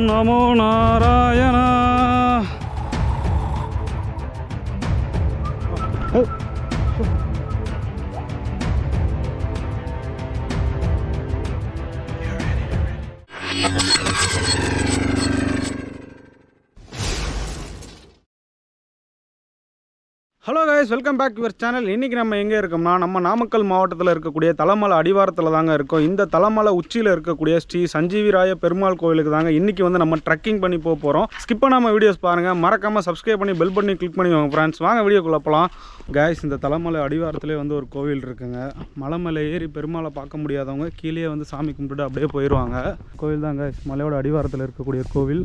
Namo Narayan guys welcome back your channel இன்றைக்கி நம்ம எங்கே இருக்கோம்னா நம்ம நாமக்கல் மாவட்டத்தில் இருக்கக்கூடிய தலைமலை அடிவாரத்தில் தாங்க இருக்கோம். இந்த தலைமலை உச்சியில் இருக்கக்கூடிய ஸ்ரீ சஞ்சீவிராய பெருமாள் கோவிலுக்கு தாங்க இன்றைக்கி வந்து நம்ம ட்ரெக்கிங் பண்ணி போக போகிறோம் ஸ்கிப் பண்ணாமல் வீடியோஸ் பாருங்கள் மறக்காமல் சப்ஸ்கிரைப் பண்ணி பெல் பண்ணி கிளிக் பண்ணி வாங்க ஃப்ரெண்ட்ஸ் வாங்க வீடியோக்குள்ளே போகலாம் guys இந்த தலைமலை அடிவாரத்திலே வந்து ஒரு கோவில் இருக்குங்க. மலை மேலே ஏறி பெருமாளை பார்க்க முடியாதவங்க கீழே வந்து சாமி கும்பிட்டுட்டு அப்படியே போயிடுவாங்க கோவில் தான் guys. மலையோட அடிவாரத்தில் இருக்கக்கூடிய கோவில்.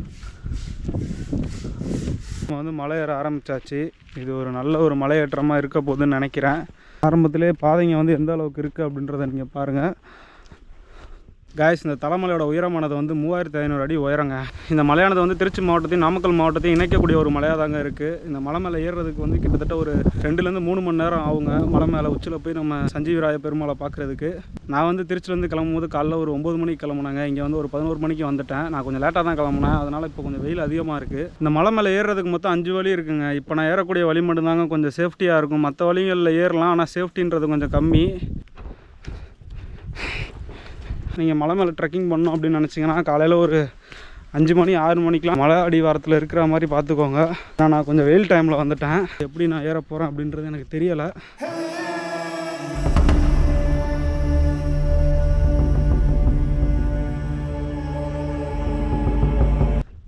நம்ம வந்து மலை ஏற ஆரம்பித்தாச்சு இது ஒரு நல்ல ஒரு முன்னேற்றமாக இருக்க போகுதுன்னு நினைக்கிறேன். ஆரம்பத்திலே பாதைங்க வந்து எந்த அளவுக்கு இருக்குது அப்படின்றத நீங்கள் பாருங்கள் காய்ஸ் இந்த தலைமலையோட உயரமானது வந்து மூவாயிரத்தி ஐநூறு அடி உயரங்க. இந்த மலையானது வந்து திருச்சி மாவட்டத்தையும் நாமக்கல் மாவட்டத்தையும் இணைக்கக்கூடிய ஒரு மலையாக தாங்க இருக்குது இந்த மலை மேலே ஏறுறதுக்கு வந்து கிட்டத்தட்ட ஒரு ரெண்டுலேருந்து மூணு மணி நேரம் ஆகுங்க. மலை மேலே உச்சியில் போய் நம்ம சஞ்சீவிராய பெருமாளை பார்க்குறதுக்கு நான் வந்து திருச்சிலேருந்து கிளம்பும்போது காலைல ஒரு ஒம்பது மணிக்கு கிளம்புனாங்க. இங்கே வந்து ஒரு பதினோரு மணிக்கு வந்துட்டேன். நான் கொஞ்சம் லேட்டாக தான் கிளம்புனேன். அதனால் இப்போ கொஞ்சம் வெயில் அதிகமாக இருக்குது இந்த மலை மேலே ஏறுறதுக்கு மொத்தம் அஞ்சு வழி இருக்குங்க. இப்போ நான் ஏறக்கூடிய வழி மட்டும்தாங்க. கொஞ்சம் சேஃப்டியாக இருக்கும். மற்ற வழிகளில் ஏறலாம். ஆனால் சேஃப்டின்றது கொஞ்சம் கம்மி. நீங்கள் மலை மேலே ட்ரெக்கிங் பண்ணணும் அப்படின்னு நினச்சிங்கன்னா காலையில் ஒரு அஞ்சு மணி ஆறு மணிக்கெலாம் மலை அடிவாரத்தில் இருக்கிற மாதிரி பார்த்துக்கோங்க. நான் நான் கொஞ்சம் வெயில் டைமில் வந்துட்டேன். எப்படி நான் ஏற போகிறேன் அப்படின்றது எனக்கு தெரியலை.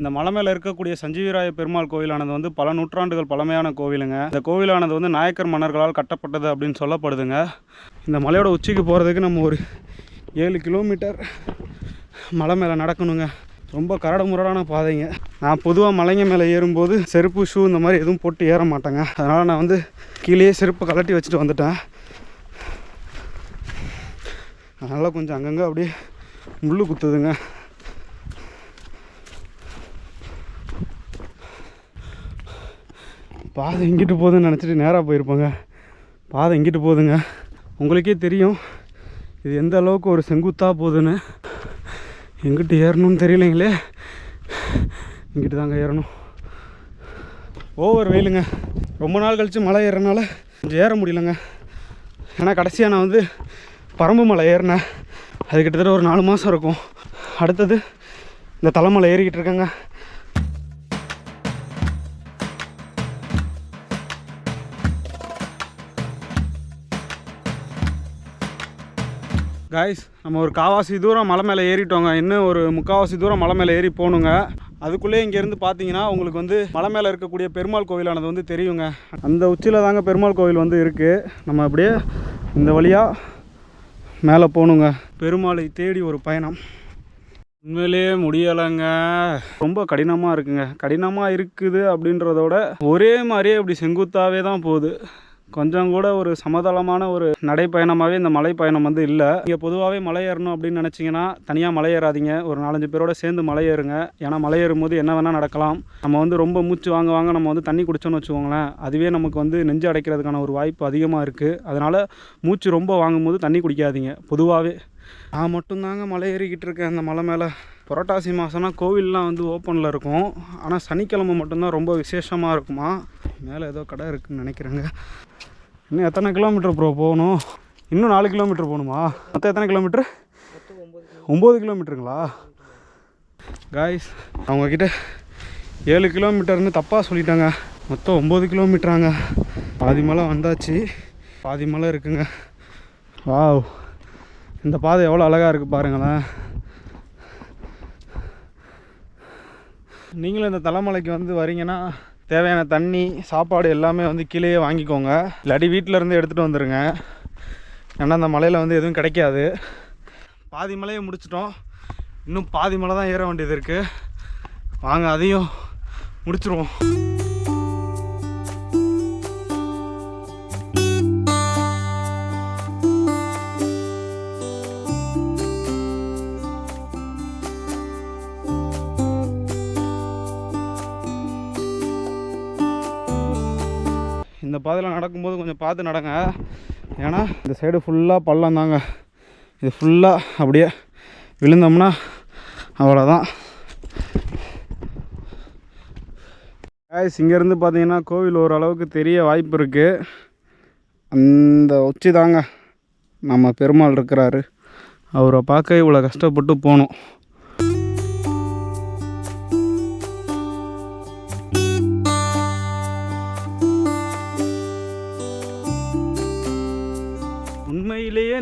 இந்த மலை மேலே இருக்கக்கூடிய சஞ்சீவிராய பெருமாள் கோவிலானது வந்து பல நூற்றாண்டுகள் பழமையான கோவிலுங்க. இந்த கோவிலானது வந்து நாயக்கர் மன்னர்களால் கட்டப்பட்டது அப்படின்னு சொல்லப்படுதுங்க. இந்த மலையோட உச்சிக்கு போகிறதுக்கு நம்ம ஒரு ஏழு கிலோமீட்டர் மலை மேலே நடக்கணுங்க. ரொம்ப கரடு முரடான பாதைங்க. நான் பொதுவாக மலைங்க மேலே ஏறும்போது செருப்பு ஷூ இந்த மாதிரி எதுவும் போட்டு ஏற மாட்டேங்க. அதனால் நான் வந்து கீழேயே செருப்பை கலட்டி வச்சுட்டு வந்துட்டேன். அதனால் கொஞ்சம் அங்கங்கே அப்படியே முள்ளு குத்துதுங்க. பாதை எங்கிட்டு போகுதுன்னு நினச்சிட்டு நேராக போயிருப்பாங்க. பாதை எங்கிட்டு போகுதுங்க. உங்களுக்கே தெரியும். இது எந்த அளவுக்கு ஒரு செங்குத்தாக போகுதுன்னு எங்கிட்டு ஏறணும்னு தெரியலைங்களே. இங்கிட்டு தாங்க ஏறணும். ஓவர் வெயிலுங்க. ரொம்ப நாள் கழித்து மலை ஏறனால கொஞ்சம் ஏற முடியலங்க. ஏன்னா கடைசியாக நான் வந்து பரம்பு மலை ஏறினேன். அது கிட்டத்தட்ட ஒரு நாலு மாதம் இருக்கும். அடுத்தது இந்த தலைமலை ஏறிக்கிட்டு இருக்கேங்க. காய்ஸ் நம்ம ஒரு காவாசி தூரம் மலை மேலே ஏறிட்டோங்க. இன்னும் ஒரு முக்காவாசி தூரம் மலை மேலே ஏறி போகணுங்க. அதுக்குள்ளே இங்கேருந்து பார்த்தீங்கன்னா உங்களுக்கு வந்து மலை மேலே இருக்கக்கூடிய பெருமாள் கோவிலானது வந்து தெரியுங்க. அந்த உச்சியில் தாங்க பெருமாள் கோவில் வந்து இருக்குது நம்ம அப்படியே இந்த வழியாக மேலே போகணுங்க. பெருமாளை தேடி ஒரு பயணம். உண்மையிலேயே முடியலைங்க. ரொம்ப கடினமாக இருக்குங்க. கடினமாக இருக்குது அப்படின்றதோட ஒரே மாதிரியே இப்படி செங்குத்தாவே தான் போகுது. கொஞ்சம் கூட ஒரு சமதளமான ஒரு நடைப்பயணமாகவே இந்த மலை பயணம் வந்து இல்லை. இங்கே பொதுவாகவே மலை ஏறணும் அப்படின்னு நினச்சிங்கன்னா தனியாக மலை ஏறாதீங்க ஒரு நாலஞ்சு பேரோட சேர்ந்து மலை ஏறுங்க ஏன்னா மலை ஏறும்போது என்ன வேணால் நடக்கலாம். நம்ம வந்து ரொம்ப மூச்சு வாங்க வாங்க நம்ம வந்து தண்ணி குடிச்சோன்னு வச்சுக்கோங்களேன் அதுவே நமக்கு வந்து நெஞ்சு அடைக்கிறதுக்கான ஒரு வாய்ப்பு அதிகமாக இருக்குது அதனால் மூச்சு ரொம்ப வாங்கும்போது தண்ணி குடிக்காதீங்க பொதுவாகவே நான் மட்டும்தாங்க மலை ஏறிக்கிட்டு இருக்கேன் அந்த மலை மேலே. புரட்டாசி மாதம்னா கோவில்லாம் வந்து ஓப்பனில் இருக்கும். ஆனால் சனிக்கிழமை மட்டும்தான் ரொம்ப விசேஷமாக இருக்குமா? மேலே ஏதோ கடை இருக்குன்னு நினைக்கிறேங்க. இன்னும் எத்தனை கிலோமீட்டர் ப்ரோ போகணும்? இன்னும் நாலு கிலோமீட்டர் போகணுமா? மொத்தம் எத்தனை கிலோமீட்டர் ஒம்பது கிலோமீட்டருங்களா காய்ஸ் அவங்கக்கிட்ட ஏழு கிலோமீட்டர்னு தப்பாக சொல்லிட்டாங்க. மொத்தம் ஒம்பது கிலோமீட்டராங்க பாதி மலை வந்தாச்சு. பாதி மலை இருக்குங்க. வாவ் இந்த பாதை எவ்வளோ அழகாக இருக்குது பாருங்களேன். நீங்களும் இந்த தலைமலைக்கு வந்து வரீங்கன்னா தேவையான தண்ணி சாப்பாடு எல்லாமே வந்து கீழேயே வாங்கிக்கோங்க. இல்லாட்டி வீட்டிலருந்து எடுத்துகிட்டு வந்துடுங்க ஏன்னா அந்த மலையில் வந்து எதுவும் கிடைக்காது. பாதி மலையை முடிச்சிட்டோம். இன்னும் பாதி மலை தான் ஏற வேண்டியது இருக்குது வாங்க அதையும் முடிச்சிருவோம். இந்த பாதையில் நடக்கும்போது கொஞ்சம் பார்த்து நடங்க. ஏன்னா இந்த சைடு ஃபுல்லாக பள்ளம் தாங்க. இது ஃபுல்லாக அப்படியே விழுந்தோம்னா அவ்வளோதான் காய்ஸ் இங்கேருந்து பார்த்தீங்கன்னா கோவில் ஓரளவுக்கு தெரிய வாய்ப்பு இருக்குது அந்த உச்சி தாங்க நம்ம பெருமாள் இருக்கிறாரு. அவரை பார்க்க இவ்வளோ கஷ்டப்பட்டு போகணும்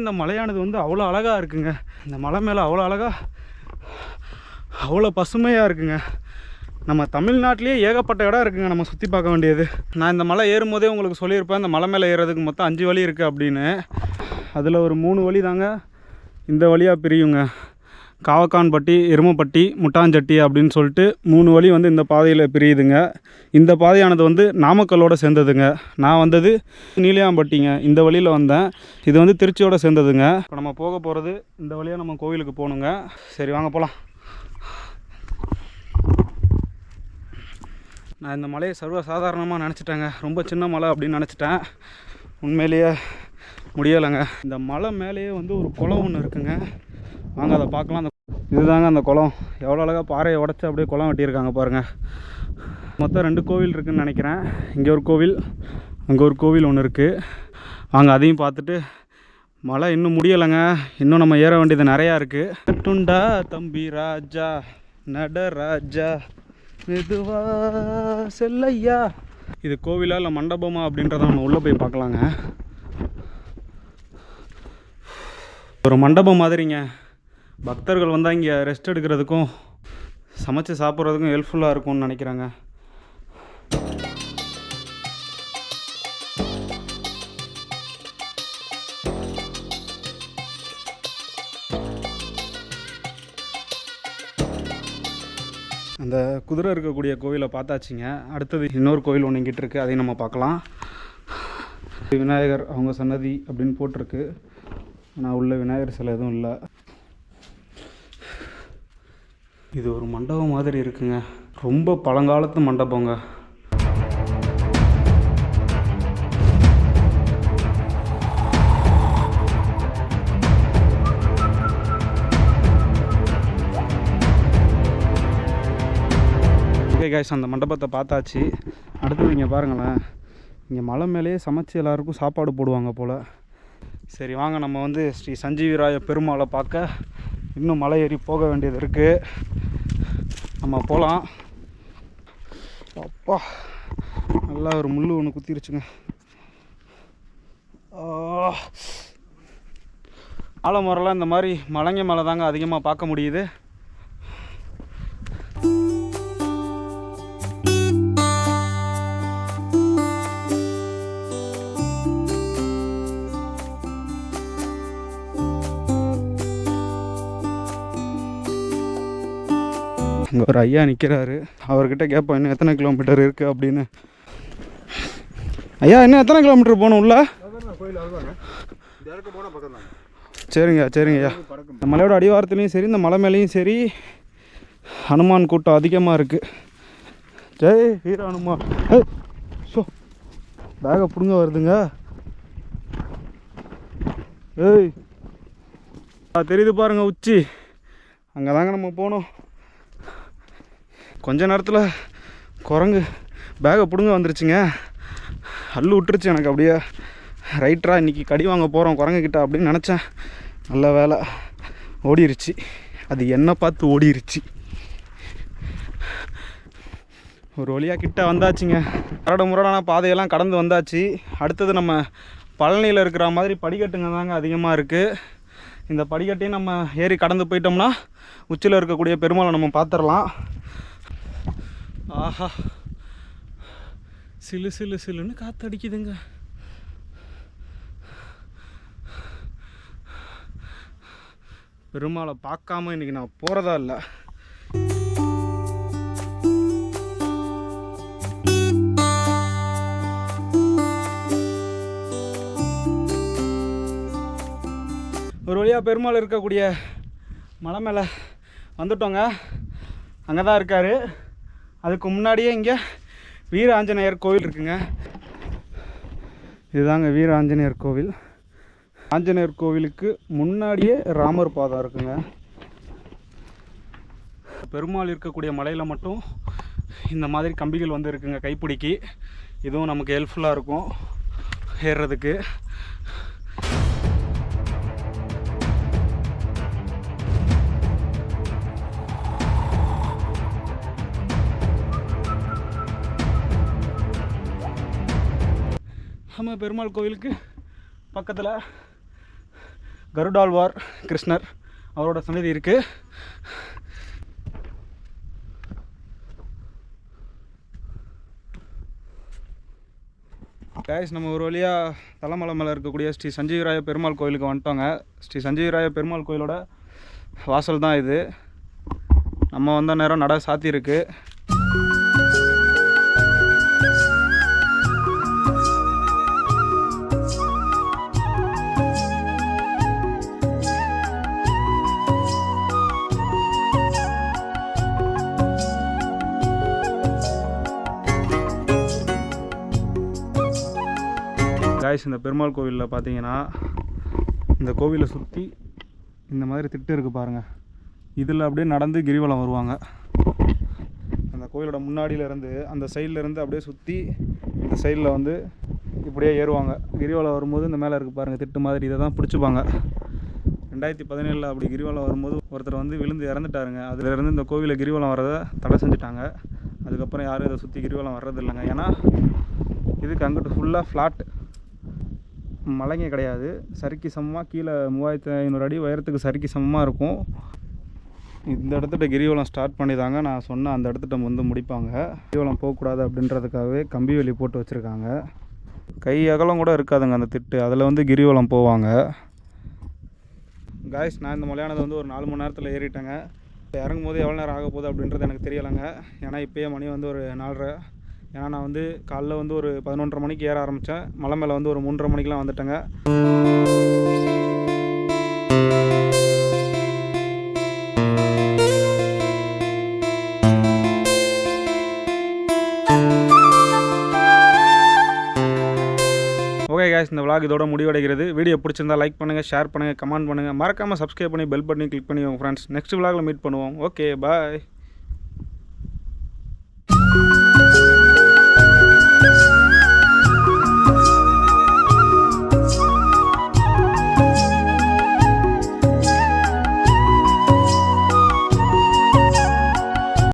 இந்த மலையானது வந்து அவ்வளோ அழகாக இருக்குங்க. இந்த மலை மேலே அவ்வளோ அழகாக அவ்வளோ பசுமையாக இருக்குங்க. நம்ம தமிழ்நாட்டிலேயே ஏகப்பட்ட இடம் இருக்குங்க நம்ம சுற்றி பார்க்க வேண்டியது. நான் இந்த மலை ஏறும்போதே உங்களுக்கு சொல்லியிருப்பேன் இந்த மலை மேலே ஏறுறதுக்கு மொத்தம் அஞ்சு வழி இருக்குது அப்படின்னு. அதில் ஒரு மூணு வழி தாங்க இந்த வழியாக பிரியுங்க. காவக்கான்பட்டி எருமப்பட்டி முட்டாஞ்சட்டி அப்படின்னு சொல்லிட்டு மூணு வழி வந்து இந்த பாதையில் பிரியுதுங்க. இந்த பாதையானது வந்து நாமக்கல்லோட சேர்ந்ததுங்க. நான் வந்தது நீலியாம்பட்டிங்க. இந்த வழியில் வந்தேன். இது வந்து திருச்சியோட சேர்ந்ததுங்க. இப்போ நம்ம போக போகிறது இந்த வழியாக நம்ம கோவிலுக்கு போகணுங்க. சரி வாங்க போகலாம் நான் இந்த மலையை சர்வ சாதாரணமாக நினச்சிட்டேங்க. ரொம்ப சின்ன மலை அப்படின்னு நினச்சிட்டேன். உண்மையிலேயே முடியலைங்க. இந்த மலை மேலேயே வந்து ஒரு குளம் ஒன்று இருக்குங்க. வாங்க அதை பார்க்கலாம். அந்த இதுதாங்க அந்த குளம். எவ்வளோ அழகாக பாறையை உடச்சி அப்படியே குளம் வெட்டியிருக்காங்க பாருங்கள் மொத்தம் ரெண்டு கோவில் இருக்குதுன்னு நினைக்கிறேன். இங்கே ஒரு கோவில் அங்கே ஒரு கோவில் ஒன்று இருக்குது வாங்க அதையும் பார்த்துட்டு மழை இன்னும் முடியலைங்க. இன்னும் நம்ம ஏற வேண்டியது நிறையா இருக்குது டுண்டா தம்பி ராஜா நடராஜா மெதுவா செல்லையா. இது கோவிலா இல்லை மண்டபமா அப்படின்றத நம்ம உள்ளே போய் பார்க்கலாங்க. ஒரு மண்டபம் மாதிரிங்க. பக்தர்கள் வந்தால் இங்கே ரெஸ்ட் எடுக்கிறதுக்கும் சமைச்சு சாப்பிட்றதுக்கும் ஹெல்ப்ஃபுல்லாக இருக்கும்னு நினைக்கிறாங்க. அந்த குதிரை இருக்கக்கூடிய கோவிலை பார்த்தாச்சுங்க. அடுத்தது இன்னொரு கோவில் ஒன்று இங்கிட்டு இருக்குது அதையும் நம்ம பார்க்கலாம். விநாயகர் அவங்க சன்னதி அப்படின்னு போட்டிருக்கு. ஆனால் உள்ள விநாயகர் சிலை எதுவும் இல்லை. இது ஒரு மண்டபம் மாதிரி இருக்குங்க. ரொம்ப பழங்காலத்து மண்டபங்க. ஓகே அந்த மண்டபத்தை பார்த்தாச்சு. அடுத்தது இங்கே பாருங்களேன். இங்கே மலை மேலேயே சமைச்சு எல்லாருக்கும் சாப்பாடு போடுவாங்க போல். சரி வாங்க நம்ம வந்து ஸ்ரீ சஞ்சீவிராய பெருமாளை பார்க்க இன்னும் மலை ஏறி போக வேண்டியது இருக்குது நம்ம போகலாம் அப்பா நல்லா ஒரு முள் ஒன்று குத்திருச்சுங்க. ஆலமரம்லாம் இந்த மாதிரி மலைங்க மேலே தாங்க அதிகமாக பார்க்க முடியுது. அங்கே ஒரு ஐயா நிற்கிறாரு அவர்கிட்ட கேட்போம் இன்னும் எத்தனை கிலோமீட்டர் இருக்குது அப்படின்னு. ஐயா இன்னும் எத்தனை கிலோமீட்டர் போகணும் உள்ள? சரிங்க சரிங்கய்யா இந்த மலையோட அடிவாரத்துலேயும் சரி இந்த மலை மேலேயும் சரி. ஹனுமான் கூட்டம் அதிகமாக இருக்குது ஜெய் வீர ஹனுமான். ஏய் ஷோ பேகை பிடுங்க வருதுங்க. ஏய் ஆ, தெரியுது பாருங்க உச்சி. அங்கே தாங்க நம்ம போகணும் கொஞ்ச நேரத்தில் குரங்கு பேகை பிடுங்க வந்துருச்சுங்க. அள்ளு விட்டுருச்சு எனக்கு அப்படியே. ரைட்டரா இன்றைக்கி கடி வாங்க போகிறோம் குரங்குக்கிட்ட அப்படின்னு நினச்சேன். நல்ல வேலை ஓடிருச்சு. அது என்ன பார்த்து ஓடிருச்சு. ஒரு வழியாக கிட்ட வந்தாச்சுங்க. கரடு முரடான பாதையெல்லாம் கடந்து வந்தாச்சு. அடுத்தது நம்ம பழனியில் இருக்கிற மாதிரி படிக்கட்டுங்க தாங்க அதிகமாக இருக்குது இந்த படிக்கட்டையும் நம்ம ஏறி கடந்து போயிட்டோம்னா உச்சியில் இருக்கக்கூடிய பெருமாளை நம்ம பார்த்துடலாம். ஆஹா. சிலு சிலு சிலுன்னு காத்தடிக்குதுங்க. பெருமாளை பார்க்காம இன்றைக்கி நான் போகிறதா இல்லை. ஒரு வழியாக பெருமாள் இருக்கக்கூடிய மலை மேலே வந்துட்டோங்க. அங்கே தான் இருக்கார். அதுக்கு முன்னாடியே இங்கே வீர ஆஞ்சநேயர் கோவில் இருக்குங்க. இதுதாங்க வீர ஆஞ்சநேயர் கோவில். ஆஞ்சநேயர் கோவிலுக்கு முன்னாடியே ராமர் பாதம் இருக்குங்க. பெருமாள் இருக்கக்கூடிய மலையில் மட்டும் இந்த மாதிரி கம்பிகள் வந்து இருக்குங்க கைப்பிடிக்கு. இதுவும் நமக்கு ஹெல்ப்ஃபுல்லாக இருக்கும். ஏறுறதுக்கு. நம்ம பெருமாள் கோவிலுக்கு பக்கத்தில் கருடாழ்வார் கிருஷ்ணர் அவரோட சன்னதி இருக்குது கேஷ் நம்ம ஒரு வழியாக தலைமலை மேலே இருக்கக்கூடிய ஸ்ரீ சஞ்சீவராய பெருமாள் கோயிலுக்கு வந்துட்டோங்க. ஸ்ரீ சஞ்சீவராய பெருமாள் கோயிலோட வாசல் தான் இது. நம்ம வந்த நேரம் நட சாத்தியிருக்கு. காய்ஸ் இந்த பெருமாள் கோவிலில் பார்த்தீங்கன்னா இந்த கோவிலை சுற்றி இந்த மாதிரி திட்டு இருக்குது பாருங்கள் இதில் அப்படியே நடந்து கிரிவலம் வருவாங்க. அந்த கோவிலோட முன்னாடியில இருந்து அந்த சைடில் இருந்து அப்படியே சுற்றி இந்த சைடில் வந்து இப்படியே ஏறுவாங்க. கிரிவலம் வரும்போது இந்த மேலே இருக்குது பாருங்கள் திட்டு மாதிரி இதை தான் பிடிச்சிப்பாங்க. ரெண்டாயிரத்தி பதினேழில் அப்படி கிரிவலம் வரும்போது ஒருத்தர் வந்து விழுந்து இறந்துட்டாருங்க. அதுலேருந்து இந்த கோவிலில் கிரிவலம் வரதை தடை செஞ்சுட்டாங்க. அதுக்கப்புறம் யாரும் இதை சுற்றி கிரிவலம் வர்றதில்லைங்க. ஏன்னா இதுக்கு அங்கிட்டு ஃபுல்லாக ஃப்ளாட் மலைங்க கிடையாது. சரிக்கு சமமாக கீழே மூவாயிரத்து ஐநூறு அடி உயரத்துக்கு சரிக்கு சமமாக இருக்கும். இந்த இடத்துல கிரிவலம் ஸ்டார்ட் பண்ணி தாங்க நான் சொன்ன அந்த இடத்துட்ட வந்து முடிப்பாங்க. கிரிவலம் போகக்கூடாது அப்படின்றதுக்காகவே கம்பி வேலி போட்டு வச்சுருக்காங்க. கை அகலம் கூட இருக்காதுங்க அந்த திட்டு. அதில் வந்து கிரிவலம் போவாங்க. காய்ஸ் நான் இந்த மலையானது வந்து ஒரு நாலு மணி நேரத்தில் ஏறிட்டேங்க. இறங்கும் போது எவ்வளோ நேரம் ஆக போகுது அப்படின்றது எனக்கு தெரியலைங்க. ஏன்னா இப்போயே மணி வந்து ஒரு நாலரை. ஏன்னா நான் வந்து காலைல வந்து ஒரு பதினொன்றரை மணிக்கு ஏற ஆரம்பித்தேன் மலை மேலே வந்து ஒரு மூன்றரை மணிக்கெலாம் வந்துட்டேங்க. ஓகே இந்த விளாக் இதோட முடிவடைகிறது. வீடியோ பிடிச்சிருந்தா லைக் பண்ணுங்கள் ஷேர் பண்ணுங்கள் கமெண்ட் பண்ணுங்கள் மறக்காமல் சப்ஸ்கிரைப் பண்ணி பெல் பட்டனையும் கிளிக் பண்ணி உங்கள் ஃப்ரெண்ட்ஸ் நெக்ஸ்ட் vlogல மீட் பண்ணுவோம். Okay bye